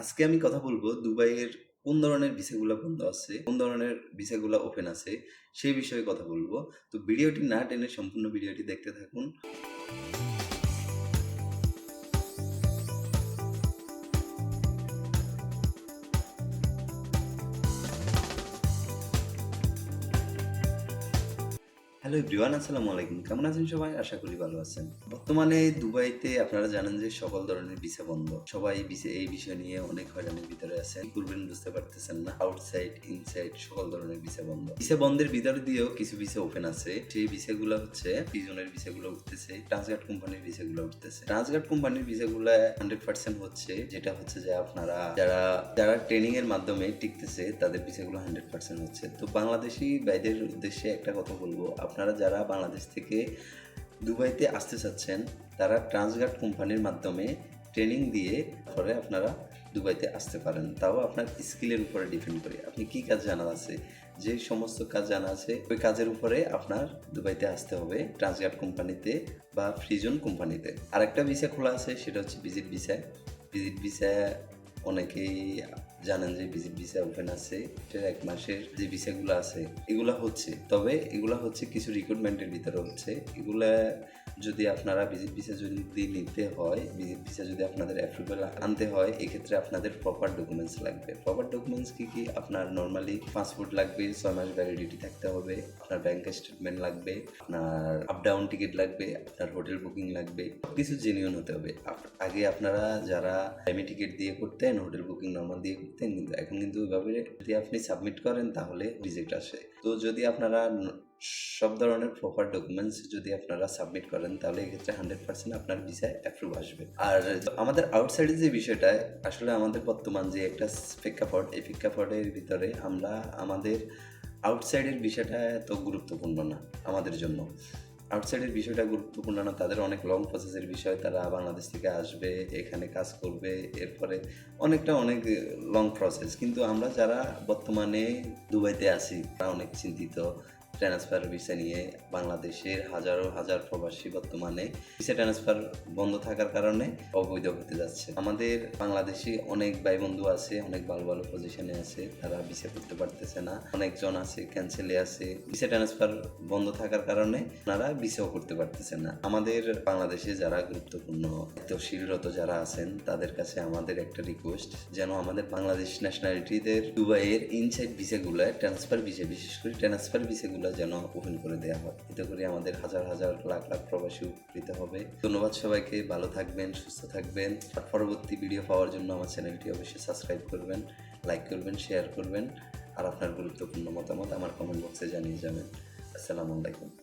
আজকে আমি কথা বলব দুবাইয়ের কোন ধরনের ভিসাগুলো বন্ধ আছে, কোন ধরনের ভিসাগুলো ওপেন আছে, সেই বিষয়ে কথা বলব। তো ভিডিওটি না টেনে সম্পূর্ণ ভিডিওটি দেখতে থাকুন। হ্যালো এভরিওয়ান আসসালামু আলাইকুম। কেমন আছেন সবাই? আশা করি ভালো আছেন। বর্তমানে দুবাইতে আপনারা জানেন যে সকল ধরনের ভিসা বন্ধ। সবাই এই বিষয় নিয়ে অনেক হয়রানির ভিতরে আছেন। করবেন বুঝতে পারতেছেন না। আউটসাইড ইনসাইড সকল ধরনের ভিসা বন্ধ। ভিসা বন্ধের ভিতরে দিয়েও কিছু ভিসা ওপেন আছে। সেই ভিসাগুলো হচ্ছে পিজনের ভিসাগুলো উঠতেছে ট্রান্সগার্ড কোম্পানির ভিসাগুলো উঠতেছে। ট্রান্সগার্ড কোম্পানির ভিসাগুলো হান্ড্রেড পার্সেন্ট হচ্ছে, যেটা হচ্ছে যে আপনারা যারা যারা ট্রেনিং এর মাধ্যমে টিকতেছে, তাদের ভিসাগুলো হান্ড্রেড পার্সেন্ট হচ্ছে। তো বাংলাদেশি ভাইদের উদ্দেশ্যে একটা কথা বলব। আপনারা যারা বাংলাদেশ থেকে দুবাইতে আসতে চাচ্ছেন, তারা ট্রান্সগার্ড কোম্পানির মাধ্যমে ট্রেনিং দিয়ে পরে আপনারা দুবাইতে আসতে পারেন। তাও আপনার স্কিলের উপরে ডিপেন্ড করে। আপনি কি কাজ জানা আছে? যে সমস্ত কাজ জানা আছে, ওই কাজের উপরে আপনার দুবাইতে আসতে হবে ট্রান্সগার্ড কোম্পানিতে বা ফ্রিজন কোম্পানিতে। আরেকটা ভিসা খোলা আছে, সেটা হচ্ছে ভিজিট ভিসা। ভিজিট ভিসা অনেকেই জানেন যে ভিসা ওপেন আছে এক মাসের যে ভিসাগুলো আছে, এগুলা হচ্ছে। তবে এগুলা হচ্ছে কিছু রিক্রুটমেন্টের ভিতরে হচ্ছে। এগুলা যদি আপনারা ভিজিট ভিসা যদি নিতে হয় ভিজিট ভিসা যদি আপনাদের অ্যাপ্রুভাল আনতে হয়, এক্ষেত্রে আপনাদের প্রপার ডকুমেন্টস লাগবে। প্রপার ডকুমেন্টস কি কি? আপনার নর্মালি পাসপোর্ট লাগবে, ছয় মাস ভ্যালিডিটি থাকতে হবে, আপনার ব্যাংক স্টেটমেন্ট লাগবে, আপনার আপ ডাউন টিকিট লাগবে, আপনার হোটেল বুকিং লাগবে কিছু জেনিউন হতে হবে। আগে আপনারা যারা টাইমে টিকিট দিয়ে করতেন হোটেল বুকিং নর্মাল দিয়ে করতেন কিন্তু এখন কিন্তু ওইভাবে যদি আপনি সাবমিট করেন তাহলে রিজেক্ট আসে। তো যদি আপনারা সব ধরনের প্রপার ডকুমেন্টস যদি আপনারা সাবমিট করেন তাহলে এক্ষেত্রে হান্ড্রেড পার্সেন্ট আপনার ভিসা অ্যাপ্রুভ আসবে। আর আমাদের আউটসাইডের যে বিষয়টা, আসলে আমাদের বর্তমান যে একটা প্রেক্ষাপট, এই প্রেক্ষাপটের ভিতরে আমরা আমাদের আউটসাইডের বিষয়টা এত গুরুত্বপূর্ণ না আমাদের জন্য। আউটসাইডের বিষয়টা গুরুত্বপূর্ণ না, তাদের অনেক লং প্রসেসের বিষয়, তারা বাংলাদেশ থেকে আসবে, এখানে কাজ করবে, এরপরে অনেকটা অনেক লং প্রসেস কিন্তু আমরা যারা বর্তমানে দুবাইতে আছি, তারা অনেক চিন্তিত। ট্রান্সফার ভিসা নিয়ে বাংলাদেশের হাজারো হাজার প্রবাসী বর্তমানে ভিসা ট্রান্সফার বন্ধ থাকার কারণে অবৈধ হতে যাচ্ছে। আমাদের বাংলাদেশি অনেক ভাই বন্ধু আছে, অনেক ভালো ভালো পজিশনে আছে, তারা ভিসা করতে পারতেছে না। অনেকজন আছে ক্যান্সেলে আছে। ভিসা ট্রান্সফার বন্ধ থাকার কারণে তারা ভিসাও করতে পারতেছে না। আমাদের বাংলাদেশে যারা গুরুত্বপূর্ণ, দায়িত্বশীলরত যারা আছেন, তাদের কাছে আমাদের একটা রিকোয়েস্ট যেন আমাদের বাংলাদেশ ন্যাশনালিটিদের দুবাইয়ের ইনসাইড ভিসাগুলো ট্রান্সফার ভিসা বিশেষ করে ট্রান্সফার ভিসাগুলো যেন ওপেন করে দেওয়া হয়। এতে করে আমাদের হাজার হাজার লাখ লাখ প্রবাসী উপকৃত হবে। ধন্যবাদ সবাইকে, ভালো থাকবেন, সুস্থ থাকবেন। আর পরবর্তী ভিডিও পাওয়ার জন্য আমার চ্যানেলটি অবশ্যই সাবস্ক্রাইব করবেন লাইক করবেন শেয়ার করবেন। আর আপনার গুরুত্বপূর্ণ মতামত আমার কমেন্ট বক্সে জানিয়ে যাবেন। আসসালামু আলাইকুম।